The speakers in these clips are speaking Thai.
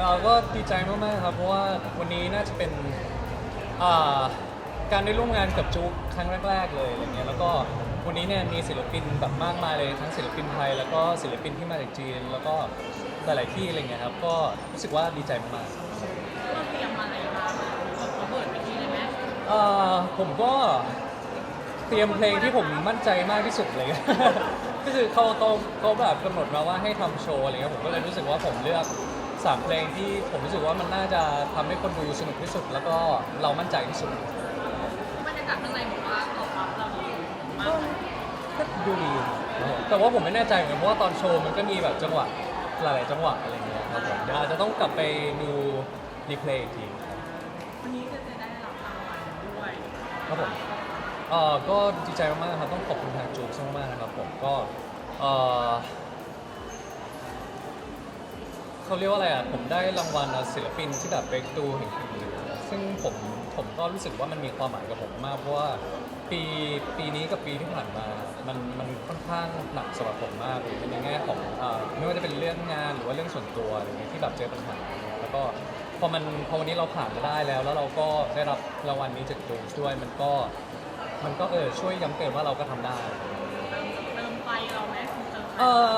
เราก็ดีใจมากๆครับ เพราะว่าวันนี้น่าจะเป็นอ่าการได้ร่วมงานกับจุ๊กครั้งแรก ๆ เลยอะไรเงี้ยแล้วก็วันนี้เนี่ยมีศิลปินแบบมากมายเลยทั้งศิลปินไทย แล้วก็ศิลปินที่มาจากจีน แล้วก็หลายๆที่อะไรเงี้ยครับก็รู้สึกว่าดีใจมากๆ เราเตรียมอะไรมาแบบระเบิดไปทีเลยไหมเอ่อผมก็เตรียมเพลงที่ผมมั่นใจมากที่สุดเลย ก็คือเขาเขาเขาแบบกำหนดมาว่าให้ทำโชว์อะไรเงี้ยผมก็เลยรู้สึกว่าผมเลือกสามเพลงที่ผมรู้สึกว่ามันน่าจะทำให้คนดูสนุกที่สุด แล้วก็เรามั่นใจที่สุดบรรยากาศข้างในบอกว่าตอบรับเราดีมากก็ดูดีครับแต่ว่าผมไม่แน่ใจเหมือนกันเพราะว่าตอนโชว์มันก็มีแบบจังหวะหลายๆจังหวะอะไรเงี้ยครับผมเดี๋ยวอาจจะต้องกลับไปดูรีเพลย์อีกทีวันนี้ก็จะได้รับรางวัลด้วยครับผม เอ่อก็ดีใจมากๆครับต้องขอบคุณทางจูบมากๆนะครับผมก็เอ่อเขาเรียกว่าอะไรอะผมได้รางวัลศิลปินที่แบบเบรกตูแห่งปีซึ่งผมผมก็รู้สึกว่ามันมีความหมายกับผมมากเพราะว่าปีปีนี้กับปีที่ผ่านมา มันมันค่อนข้างหนักสำหรับผมมากเลยในแง่ของเอ่อไม่ว่าจะเป็นเรื่องงานหรือว่าเรื่องส่วนตัวอะไรเงี้ยที่แบบเจอปัญหาเงี้ยแล้วก็พอมันพอวันนี้เราผ่านมาได้แล้ว แล้วเราก็ได้รับรางวัลนี้จากจูบด้วยมันก็ มันก็เออช่วยย้ำเตือนว่าเราก็ทำได้ เติมเติมไฟเราไหมเติมไฟเออ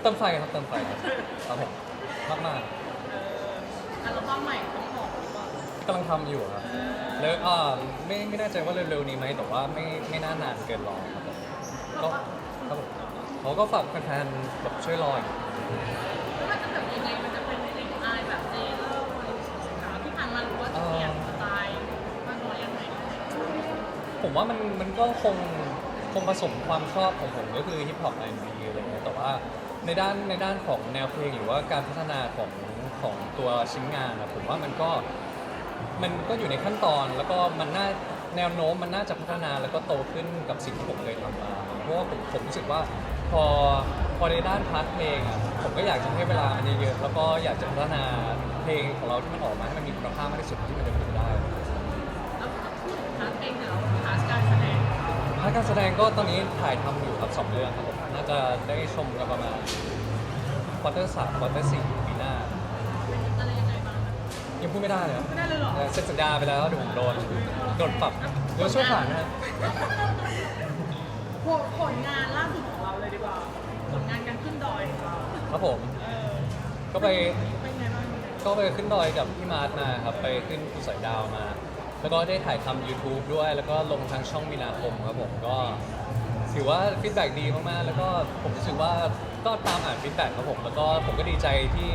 เติมไฟครับเติมไฟครับครับผมมากเอออัลบั้มใหม่ต้องบอกหรือเปล่าๆกำลังทำอยู่ครับแล้วอ่าไม่ไม่แน่ใจว่าเร็วๆนี้ไหมแต่ว่าไม่ไม่น่านานเกินรอครับผมก็ครับผมเขาก็ฝากแฟนๆแบบช่วยรออยู่ ผมว่ามันมันก็คงคงผสมความชอบของผมก็คือฮิปฮอปไอบีอะไรเงี้ยแต่ว่าในด้านในด้านของแนวเพลงหรือว่าการพัฒนาของของตัวชิ้นงานนะผมว่ามันก็มันก็อยู่ในขั้นตอนแล้วก็มันน่าแนวโน้มมันน่าจะพัฒนาแล้วก็โตขึ้นกับสิ่งที่ผมเคยทำมาเพราะว่าผมผมรู้สึกว่าพอพอในด้านพาร์ทเพลงอะผมก็อยากจะให้เวลามันเยอะๆแล้วก็อยากจะพัฒนาเพลงของเราที่มันออกมาให้มันมีคุณภาพมากที่สุดที่มันจะเป็น เพลงเดี๋ยวเราพาร์ทการแสดงพาร์ทการแสดงก็ตอนนี้ถ่ายทำอยู่ครับสองเรื่องครับผมน่าจะได้ชมกันประมาณควอเตอร์สามควอเตอร์สี่ปีหน้าอะไรยังไงบ้างยังพูดไม่ได้เลยครับไม่ได้เลยเหรอเออเซ็นสัญญาไปแล้วเดี๋ยวผมโดนโดนปรับเดี๋ยวช่วยผ่านนะฮะผลผลงานล่าสุดของเราเลยดีกว่า ผลงานการขึ้นดอยของเราครับผม เออก็ไป เป็นไงบ้างก็ไปขึ้นดอยกับพี่มาร์ทมาครับไปขึ้นภูสอยดาวมา แล้วก็ได้ถ่ายทำ YouTube ด้วย แล้วก็ลงทางช่องมีนาคมครับผมก็ถือว่าฟีดแบ็ดีมากๆ แล้วก็ผมรู้สึกว่าก็ตามอ่านฟีดแบ็ครับผมแล้วก็ผมก็ดีใจที่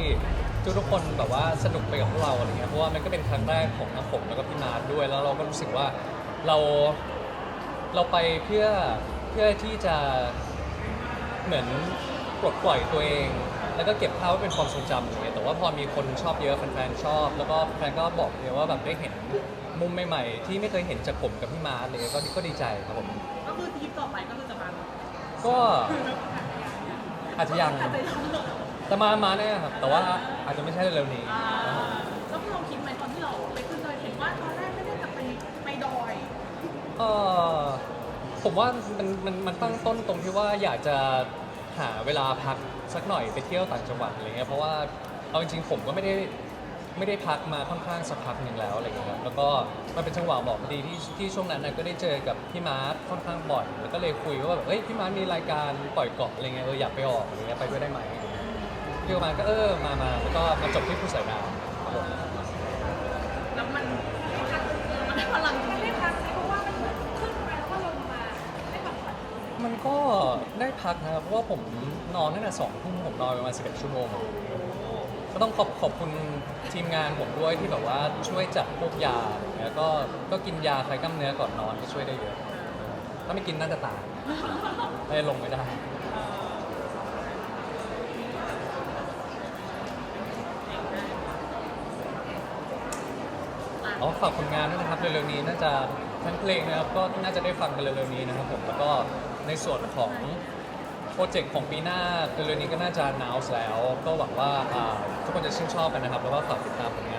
ทุกทุกคนแบบว่าสนุกไปกับพวกเราอะไรเงี้ยเพราะว่ามันก็เป็นครั้งแรกของทั้งผมแล้วก็พี่มาร์ทด้วย แล้วเราก็รู้สึกว่าเราเราไปเพื่อเพื่อที่จะเหมือนปลดปล่อยตัวเอง แล้วก็เก็บภาพไว้เป็นความทรงจำอย่างเงี้ยแต่ว่าพอมีคนชอบเยอะแฟนๆชอบ แล้วก็แฟนก็บอกเลยว่าแบบได้เห็น มุมใหม่ๆ ที่ไม่เคยเห็นจากผมกับพี่มาร์ทเลยก็ก็ดีใจครับผม ก็คือทริปต่อไปก็คือจะมาก็อาจจะยังอาจจะยังเหรอแต่มามาแน่ครับ แต่ว่าอาจจะไม่ใช่เร็วๆนี้ อ่าแล้วเราคิดไหมตอนที่เราไปขึ้นดอยเห็นว่าตอนแรกไม่ได้จะไปไปดอยเออผมว่ามันมันมันตั้งต้นตรงที่ว่าอยากจะหาเวลาพักสักหน่อยไปเที่ยวต่างจังหวัดอะไรเงี้ยเพราะว่าเอาจริงๆผมก็ไม่ได้ ไม่ได้พักมาค่อนข้างสักพักหนึ่งแล้วอะไรเงี้ยครับแล้วก็มันเป็นจังหวะเหมาะพอดีที่ที่ช่วงนั้นน่ะก็ได้เจอกับพี่มาร์ทค่อนข้างบ่อยแล้วก็เลยคุยว่าแบบเฮ้ยพี่มาร์ทมีรายการปล่อยเกาะอะไรเงี้ยเอออยากไปออกอะไรเงี้ยไปด้วยได้ไหมพี่ประมาณก็เออมามาแล้วก็มาจบที่ภูสอยดาวครับผมแล้วมันมันได้พลังจริงได้พักเพราะว่ามันขึ้นไปแล้วก็ลงมาได้พักผ่อนมันก็ได้พักนะครับเพราะว่าผมนอนตั้งแต่สองทุ่มผมนอนประมาณสิบเอ็ดชั่วโมง ก็ต้องขอบขอบคุณทีมงานผมด้วยที่แบบว่าช่วยจัดพวกยาแล้วก็ก็กินยาคลายกล้ามเนื้อก่อนนอนก็ช่วยได้เยอะ ถ้าไม่กินน่าจะตายไม่ลงไม่ได้ อ๋อฝากผลงานด้วยนะครับเร็วๆนี้น่าจะทั้งเพลงนะครับก็น่าจะได้ฟังกันเร็วๆนี้นะครับผมแล้วก็ในส่วนของ รเจกต์ของปีหน้าเรื่องนี้ก็น่าจะนาวแล้ว ก็หวังว่าอ่าทุกคนจะชื่นชอบกันนะครับ แล้วก็ฝากติดตามผลงาน